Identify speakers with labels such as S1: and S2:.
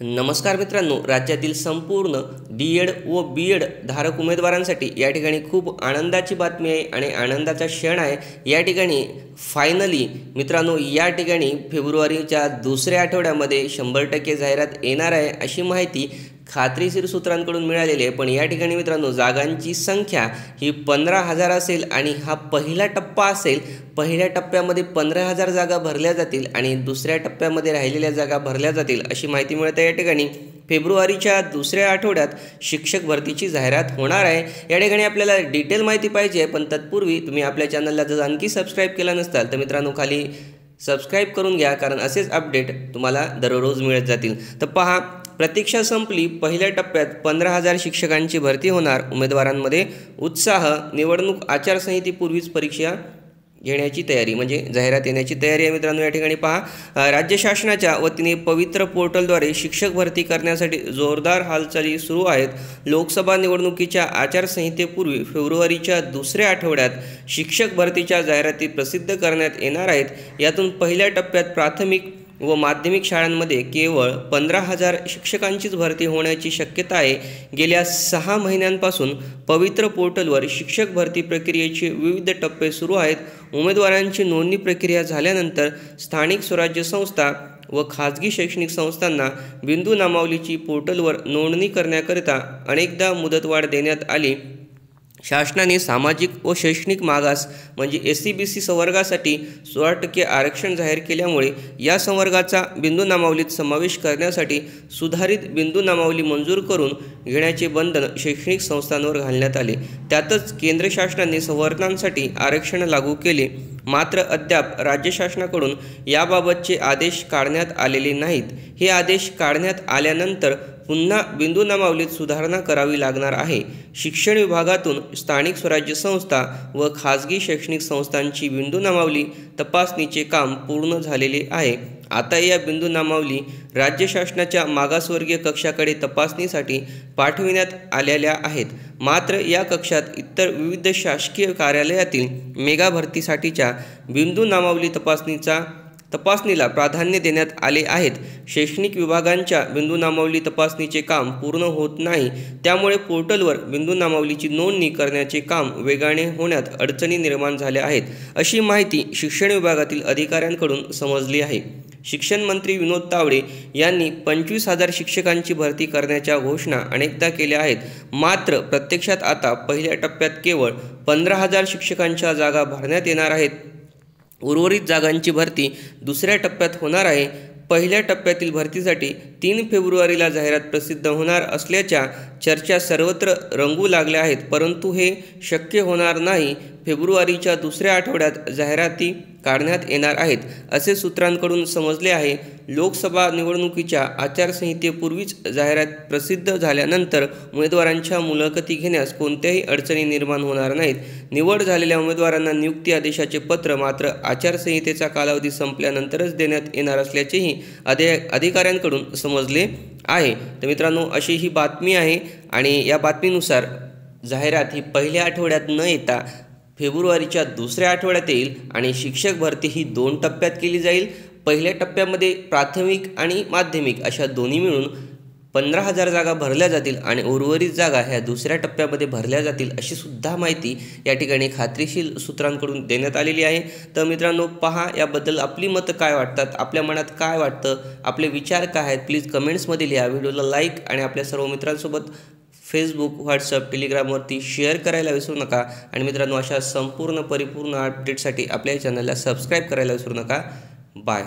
S1: नमस्कार मित्रांनो राज्यातील संपूर्ण डी एड व बी एड धारक उमेदवारांसाठी या ठिकाणी खूप आनंदाची बातमी आहे आणि आनंदाचा क्षण आहे. या ठिकाणी फायनली मित्रांनो या ठिकाणी फेब्रुवारीच्या दुसऱ्या आठवड्यामध्ये शंभर टक्के जाहिरात येणार आहे अशी माहिती खात्रीशीर सूत्रांकडून मिळालेले आहे. पण या ठिकाणी मित्रांनो जागांची संख्या ही पंधरा हजार असेल आणि हा पहिला टप्पा असेल. पहिल्या टप्प्यामध्ये पंधरा हजार जागा भरल्या जातील आणि दुसऱ्या टप्प्यामध्ये राहिलेल्या जागा भरल्या जातील अशी माहिती मिळते या ठिकाणी. फेब्रुवारीच्या दुसऱ्या आठवड्यात शिक्षक भरतीची जाहिरात होणार आहे. या ठिकाणी आपल्याला डिटेल माहिती पाहिजे पण तत्पूर्वी तुम्ही आपल्या चॅनलला जर आणखी सबस्क्राईब केला नसताल तर मित्रांनो खाली सबस्क्राईब करून घ्या कारण असेच अपडेट तुम्हाला दररोज मिळत जातील. तर पहा प्रतीक्षा संपली पहिल्या टप्प्यात पंधरा हजार शिक्षकांची भरती होणार. उमेदवारांमध्ये उत्साह निवडणूक आचारसंहितेपूर्वीच परीक्षा घेण्याची तयारी म्हणजे जाहिरात येण्याची तयारी आहे मित्रांनो या ठिकाणी पहा. राज्य शासनाच्या वतीने पवित्र पोर्टलद्वारे शिक्षक भरती करण्यासाठी जोरदार हालचाली सुरू आहेत. लोकसभा निवडणुकीच्या आचारसंहितेपूर्वी फेब्रुवारीच्या दुसऱ्या आठवड्यात शिक्षक भरतीच्या जाहिराती प्रसिद्ध करण्यात येणार आहेत. यातून पहिल्या टप्प्यात प्राथमिक व माध्यमिक शाळांमध्ये केवळ पंधरा हजार शिक्षकांचीच भरती होण्याची शक्यता आहे. गेल्या सहा महिन्यांपासून पवित्र पोर्टलवर शिक्षक भरती प्रक्रियेचे विविध टप्पे सुरू आहेत. उमेदवारांची नोंदणी प्रक्रिया झाल्यानंतर स्थानिक स्वराज्य संस्था व खाजगी शैक्षणिक संस्थांना बिंदू नामावलीची पोर्टलवर नोंदणी करण्याकरिता अनेकदा मुदतवाढ देण्यात आली. शासनाने सामाजिक व शैक्षणिक मागास म्हणजे एस सी बी सी संवर्गासाठी सोळा टक्के आरक्षण जाहीर केल्यामुळे या संवर्गाचा बिंदू नामावलीत समावेश करण्यासाठी सुधारित बिंदू नामावली मंजूर करून घेण्याचे बंधन शैक्षणिक संस्थांवर घालण्यात आले. त्यातच केंद्र शासनाने संवर्गांसाठी आरक्षण लागू केले. मात्र अद्याप राज्य शासनाकडून याबाबतचे आदेश काढण्यात आलेले नाहीत. हे आदेश काढण्यात आल्यानंतर पुन्हा बिंदू नामावलीत सुधारणा करावी लागणार आहे. शिक्षण विभागातून स्थानिक स्वराज्य संस्था व खाजगी शैक्षणिक संस्थांची बिंदू नामावली तपासणीचे काम पूर्ण झालेले आहे. आता या बिंदू नामावली राज्य शासनाच्या मागासवर्गीय कक्षाकडे तपासणीसाठी पाठविण्यात आलेल्या आहेत. मात्र या कक्षात इतर विविध शासकीय कार्यालयातील मेगा भरतीसाठीच्या बिंदू नामावली तपासणीचा तपासणीला प्राधान्य देण्यात आले आहेत. शैक्षणिक विभागांच्या बिंदू नामावली तपासणीचे काम पूर्ण होत नाही. त्यामुळे पोर्टलवर बिंदू नामावलीची नोंदणी करण्याचे काम वेगाने होण्यात अडचणी निर्माण झाल्या आहेत अशी माहिती शिक्षण विभागातील अधिकाऱ्यांकडून समजली आहे. शिक्षण मंत्री विनोद तावडे यांनी पंचवीस हजार शिक्षकांची भरती करण्याच्या घोषणा अनेकदा केल्या आहेत. मात्र प्रत्यक्षात आता पहिल्या टप्प्यात केवळ पंधरा हजार शिक्षकांच्या जागा भरण्यात येणार आहेत. उर्वरित जागांची भरती दुसऱ्या टप्प्यात होणार आहे. पहिल्या टप्प्यातील भरतीसाठी तीन फेब्रुवारीला जाहिरात प्रसिद्ध होणार असल्याच्या चर्चा सर्वत्र रंगू लागल्या आहेत परंतु हे शक्य होणार नाही फेब्रुवारीच्या दुसऱ्या आठवड्यात जाहिराती काढण्यात येणार आहेत असे सूत्रांकडून समजले आहे. लोकसभा निवडणुकीच्या आचारसंहितेपूर्वीच जाहिरात प्रसिद्ध झाल्यानंतर उमेदवारांच्या मुलाखती घेण्यास कोणत्याही अडचणी निर्माण होणार नाहीत. निवड झालेल्या उमेदवारांना नियुक्ती आदेशाचे पत्र मात्र आचारसंहितेचा कालावधी संपल्यानंतरच देण्यात येणार असल्याचेही अधे अधिकाऱ्यांकडून समजले आहे. तर मित्रांनो अशी ही बातमी आहे आणि या बातमीनुसार जाहिरात ही पहिल्या आठवड्यात न येता फेब्रुवारीच्या दुसऱ्या आठवड्यात येईल आणि शिक्षक भरती ही दोन टप्प्यात केली जाईल. पहिल्या टप्प्यामध्ये प्राथमिक आणि माध्यमिक अशा दोन्ही मिळून पंधरा हजार जागा भरल्या जातील आणि उर्वरित जागा ह्या दुसऱ्या टप्प्यामध्ये भरल्या जातील अशी सुद्धा माहिती या ठिकाणी खात्रीशील सूत्रांकडून देण्यात आलेली आहे. तर मित्रांनो पहा याबद्दल आपली मतं काय वाटतात आपल्या मनात काय वाटतं आपले विचार काय आहेत प्लीज कमेंट्समध्ये लिहा व्हिडिओला लाईक आणि आपल्या सर्व मित्रांसोबत फेसबुक व्हॉट्सअप टेलिग्रामवरती शेअर करायला विसरू नका. आणि मित्रांनो अशा संपूर्ण परिपूर्ण अपडेटसाठी आपल्या चॅनलला सबस्क्राईब करायला विसरू नका. बाय